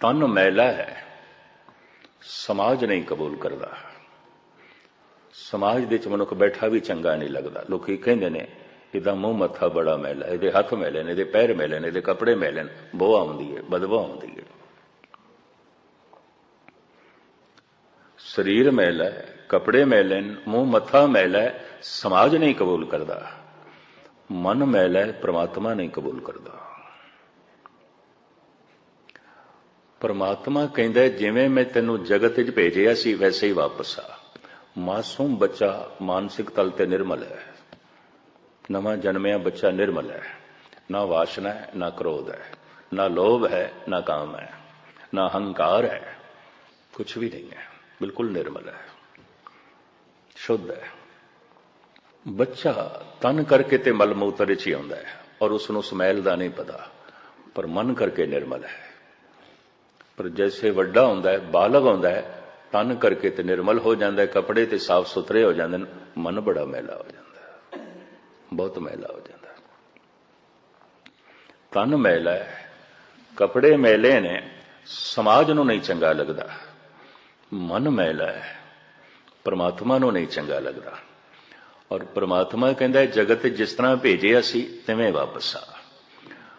ਤਨ ਮੈਲਾ ਹੈ ਸਮਾਜ ਨਹੀਂ ਕਬੂਲ ਕਰਦਾ। ਸਮਾਜ ਦੇ ਵਿੱਚ ਮਨੁੱਖ ਬੈਠਾ ਵੀ ਚੰਗਾ ਨਹੀਂ ਲੱਗਦਾ। ਲੋਕੀ ਕਹਿੰਦੇ ਨੇ, ਇਹਦਾ ਮੂੰਹ ਮੱਥਾ ਬੜਾ ਮੈਲਾ ਇਹਦੇ ਹੱਥ ਮੈਲੇ ਨੇ, ਇਹਦੇ ਪੈਰ ਮੈਲੇ ਨੇ, ਇਹਦੇ ਕੱਪੜੇ ਮੈਲੇ ਨੇ ਬੋ ਆਉਂਦੀ ਹੈ ਬਦਬੂ ਆਉਂਦੀ ਹੈ ਸਰੀਰ ਮੈਲਾ ਹੈ ਕੱਪੜੇ ਮੈਲੇ ਨੇ ਮੂੰਹ ਮੱਥਾ ਮੈਲਾ ਹੈ ਸਮਾਜ ਨਹੀਂ ਕਬੂਲ ਕਰਦਾ। ਮਨ ਮੈਲਾ ਹੈ ਪ੍ਰਮਾਤਮਾ ਨਹੀਂ ਕਬੂਲ ਕਰਦਾ। ਪਰਮਾਤਮਾ ਕਹਿੰਦਾ ਜਿਵੇਂ ਮੈਂ ਤੈਨੂੰ ਜਗਤ ਵਿੱਚ ਭੇਜਿਆ ਸੀ, ਵੈਸੇ ਹੀ ਵਾਪਸ ਆ। ਮਾਸੂਮ ਬੱਚਾ ਮਾਨਸਿਕ ਤਲ ਤੇ ਨਿਰਮਲ ਹੈ। ਨਵਾਂ ਜਨਮਿਆ ਬੱਚਾ ਨਿਰਮਲ ਹੈ। ਨਾ ਵਾਸ਼ਨਾ ਹੈ, ਨਾ ਕ੍ਰੋਧ ਹੈ। ਨਾ ਲੋਭ ਹੈ, ਨਾ ਕਾਮ ਹੈ। ਨਾ ਹੰਕਾਰ ਹੈ। ਕੁਝ ਵੀ ਨਹੀਂ ਹੈ। ਬਿਲਕੁਲ ਨਿਰਮਲ ਹੈ। ਸ਼ੁੱਧ ਹੈ। ਬੱਚਾ ਤਨ ਕਰਕੇ ਤੇ ਮਲ ਮੂਤਰ ਵਿੱਚ ਹੀ ਆਉਂਦਾ ਹੈ ਔਰ ਉਸ ਨੂੰ ਸਮੈਲ ਦਾ ਨਹੀਂ ਪਤਾ, ਪਰ ਮਨ ਕਰਕੇ ਨਿਰਮਲ ਹੈ। ਪਰ ਜੈਸੇ ਵੱਡਾ ਹੁੰਦਾ ਹੈ, ਬਾਲਗ ਹੁੰਦਾ ਹੈ, ਤਨ ਕਰਕੇ ਤੇ ਨਿਰਮਲ ਹੋ ਜਾਂਦਾ ਹੈ, ਕੱਪੜੇ ਤੇ ਸਾਫ਼ ਸੁਥਰੇ ਹੋ ਜਾਂਦੇ ਨੇ, ਮਨ ਬੜਾ ਮੈਲਾ ਹੋ ਜਾਂਦਾ ਹੈ। ਬਹੁਤ ਮੈਲਾ ਹੋ ਜਾਂਦਾ ਹੈ। ਤਨ ਮੈਲਾ ਹੈ, ਕੱਪੜੇ ਮੈਲੇ ਨੇ, ਸਮਾਜ ਨੂੰ ਨਹੀਂ ਚੰਗਾ ਲੱਗਦਾ। ਮਨ ਮੈਲਾ ਹੈ, ਪਰਮਾਤਮਾ ਨੂੰ ਨਹੀਂ ਚੰਗਾ ਲੱਗਦਾ। ਔਰ ਪਰਮਾਤਮਾ ਕਹਿੰਦਾ ਜਗਤ ਜਿਸ ਤਰ੍ਹਾਂ ਭੇਜਿਆ ਸੀ, ਤਿਵੇਂ ਵਾਪਸ ਆ।